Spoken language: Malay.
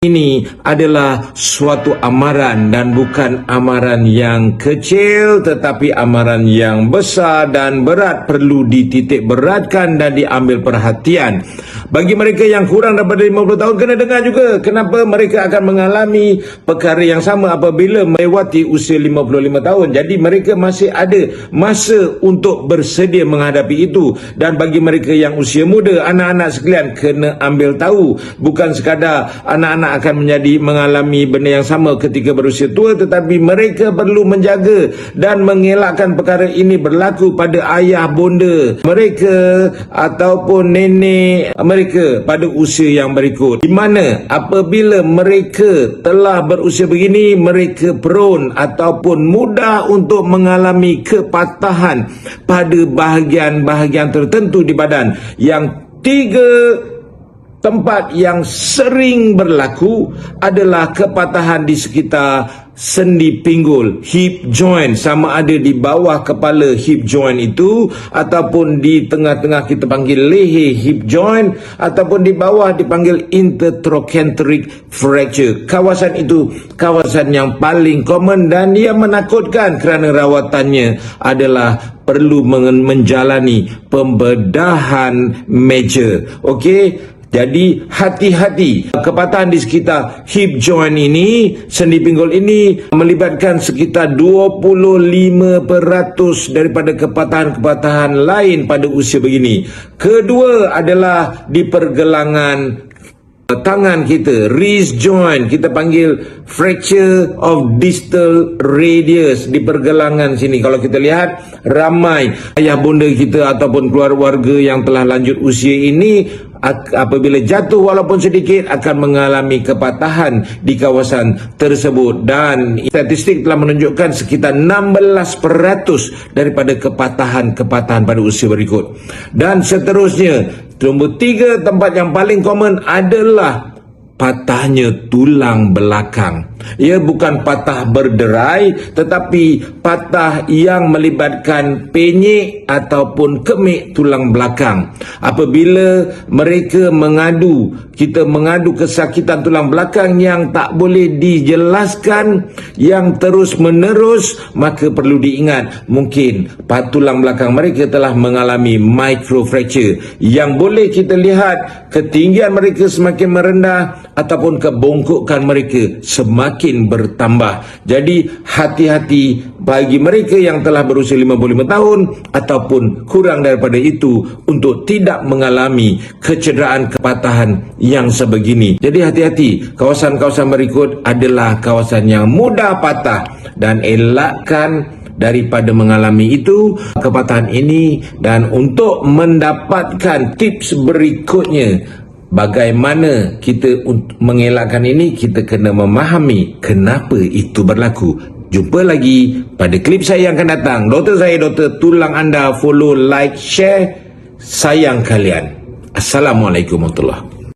ini adalah suatu amaran dan bukan amaran yang kecil tetapi amaran yang besar dan berat perlu dititik beratkan dan diambil perhatian. Bagi mereka yang kurang daripada 50 tahun kena dengar juga kenapa mereka akan mengalami perkara yang sama apabila melewati usia 55 tahun. Jadi mereka masih ada masa untuk bersedia menghadapi itu. Dan bagi mereka yang usia muda anak-anak sekalian kena ambil tahu. Bukan sekadar anak-anak akan menjadi mengalami benda yang sama ketika berusia tua tetapi mereka perlu menjaga dan mengelakkan perkara ini berlaku pada ayah bonda mereka ataupun nenek mereka pada usia yang berikut. Di mana apabila mereka telah berusia begini mereka prone ataupun mudah untuk mengalami kepatahan pada bahagian-bahagian tertentu di badan. Yang tiga Tempat yang sering berlaku adalah kepatahan di sekitar sendi pinggul, hip joint sama ada di bawah kepala hip joint itu ataupun di tengah-tengah kita panggil leher hip joint ataupun di bawah dipanggil intertrochanteric fracture. Kawasan itu kawasan yang paling common dan ia menakutkan kerana rawatannya adalah perlu menjalani pembedahan major. Okey, jadi hati-hati. Kepatahan di sekitar hip joint ini, sendi pinggul ini melibatkan sekitar 25% daripada kepatahan-kepatahan lain pada usia begini. Kedua adalah di pergelangan tangan kita wrist joint. Kita panggil fracture of distal radius di pergelangan sini. Kalau kita lihat ramai ayah bunda kita ataupun keluarga yang telah lanjut usia ini apabila jatuh walaupun sedikit akan mengalami kepatahan di kawasan tersebut. Dan statistik telah menunjukkan sekitar 16% daripada kepatahan-kepatahan pada usia berikut. Dan seterusnya nombor tiga tempat yang paling common adalah patahnya tulang belakang ia bukan patah berderai tetapi patah yang melibatkan penyek ataupun kemik tulang belakang. Apabila mereka mengadu, kita mengadu kesakitan tulang belakang yang tak boleh dijelaskan, yang terus menerus, maka perlu diingat mungkin pat tulang belakang mereka telah mengalami microfracture yang boleh kita lihat ketinggian mereka semakin merendah ataupun kebongkokan mereka semakin semakin bertambah. Jadi hati-hati bagi mereka yang telah berusia 55 tahun ataupun kurang daripada itu untuk tidak mengalami kecederaan kepatahan yang sebegini. Jadi hati-hati, kawasan-kawasan berikut adalah kawasan yang mudah patah dan elakkan daripada mengalami itu kepatahan ini dan untuk mendapatkan tips berikutnya Bagaimana kita mengelakkan ini kita kena memahami kenapa itu berlaku. Jumpa lagi pada klip saya yang akan datang. Doktor saya doktor tulang anda follow like share sayang kalian. Assalamualaikum warahmatullahi